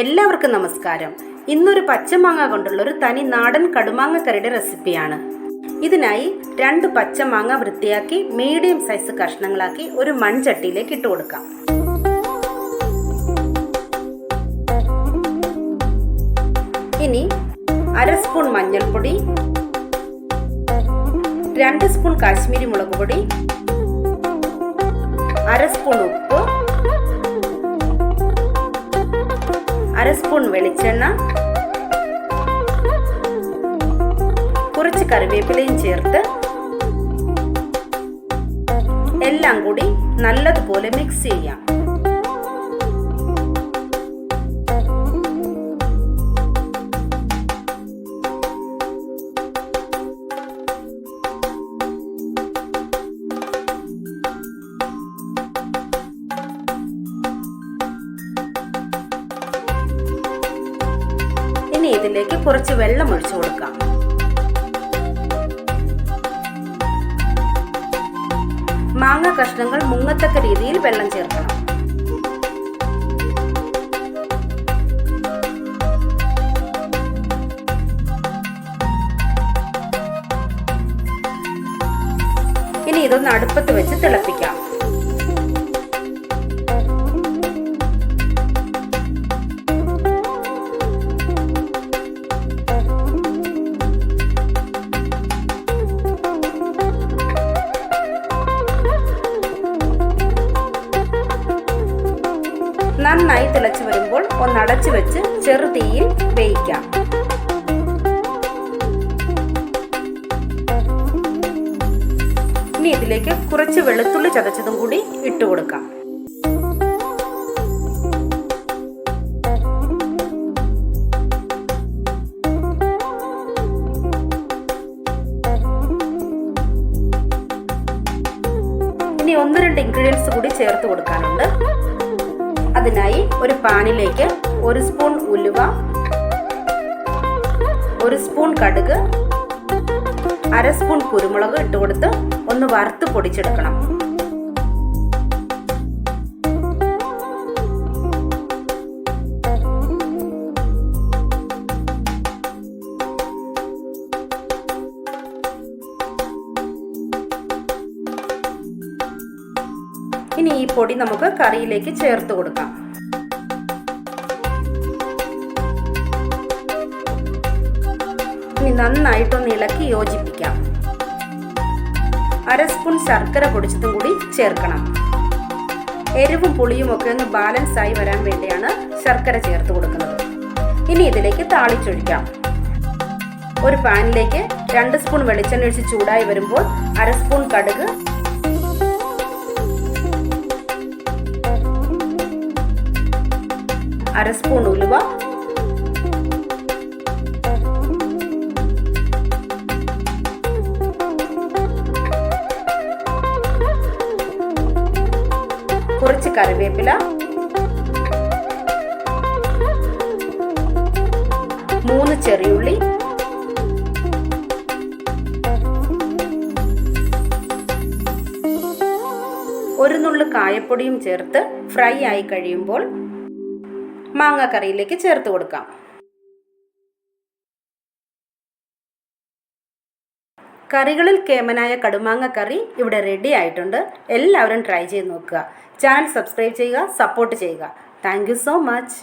എല്ലാവർക്കും നമസ്കാരം. ഇന്നൊരു പച്ചമാങ്ങ കൊണ്ടുള്ള ഒരു തനി നാടൻ കടുമാങ്ങ കറിയുടെ റെസിപ്പിയാണ്. ഇതിനായി രണ്ട് പച്ചമാങ്ങ വൃത്തിയാക്കി മീഡിയം സൈസ് കഷ്ണങ്ങളാക്കി ഒരു മൺചട്ടിയിലേക്ക് ഇട്ട് കൊടുക്കാം. ഇനി അര സ്പൂൺ മഞ്ഞൾപ്പൊടി രണ്ട് സ്പൂൺ കാശ്മീരി മുളക് പൊടി അര സ്പൂൺ ഉപ്പ് അര സ്പൂൺ വെളിച്ചെണ്ണ കുറച്ച് കറിവേപ്പിലയും ചേർത്ത് എല്ലാം കൂടി നല്ലതുപോലെ മിക്സ് ചെയ്യാം. ഇതിലേക്ക് കുറച്ച് വെള്ളം ഒഴിച്ചു കൊടുക്കാം. മാങ്ങ കഷ്ണങ്ങൾ മുങ്ങത്തക്ക രീതിയിൽ വെള്ളം ചേർക്കണം. ഇനി ഇതൊന്ന് അടുപ്പത്ത് വെച്ച് തിളപ്പിക്കാം. നന്നായി തിളച്ചു വരുമ്പോൾ ഒന്ന് അടച്ചു വെച്ച് ചെറുതീയിൽ വേവിക്കാം. ഇനി ഇതിലേക്ക് കുറച്ച് വെളുത്തുള്ളി ചതച്ചതും കൂടി ഇട്ട് കൊടുക്കാം. ഇനി ഒന്ന് രണ്ട് ഇൻഗ്രീഡിയൻസ് കൂടി ചേർത്ത് കൊടുക്കാനുണ്ട്. അതിനായി ഒരു പാനിലേക്ക് ഒരു സ്പൂൺ ഉലുവ ഒരു സ്പൂൺ കടുക് അര സ്പൂൺ കുരുമുളക് ഇട്ട് കൊടുത്ത് ഒന്ന് വറുത്ത് പൊടിച്ചെടുക്കണം. ഇനി ഈ പൊടി നമുക്ക് കറിയിലേക്ക് ചേർത്ത് കൊടുക്കാം. ഇനി നന്നായിട്ടൊന്ന് ഇളക്കി യോജിപ്പിക്കാം. അര സ്പൂൺ ശർക്കര പൊടിച്ചതും കൂടി ചേർക്കണം. എരിവും പുളിയും ഒക്കെ ഒന്ന് ബാലൻസ് ആയി വരാൻ വേണ്ടിയാണ് ശർക്കര ചേർത്ത് കൊടുക്കുന്നത്. ഇനി ഇതിലേക്ക് താളിച്ചൊഴിക്കാം. ഒരു പാനിലേക്ക് രണ്ട് സ്പൂൺ വെളിച്ചെണ്ണ ഒഴിച്ച് ചൂടായി വരുമ്പോൾ അര സ്പൂൺ കടുക് അര സ്പൂൺ ഉലുവ. കുറച്ച് കറിവേപ്പില. മൂന്ന് ചെറിയുള്ളി. ഒരു നുള്ളു കായപ്പൊടിയും ചേർത്ത് ഫ്രൈ ആയി കഴിയുമ്പോൾ മാങ്ങ കറിയിലേക്ക് ചേർത്ത് കൊടുക്കാം. കറികളിൽ കേമനായ കടുമാങ്ങ കറി ഇവിടെ റെഡി ആയിട്ടുണ്ട്. എല്ലാവരും ട്രൈ ചെയ്ത് നോക്കുക. ചാനൽ സബ്സ്ക്രൈബ് ചെയ്യുക സപ്പോർട്ട് ചെയ്യുക. Thank so much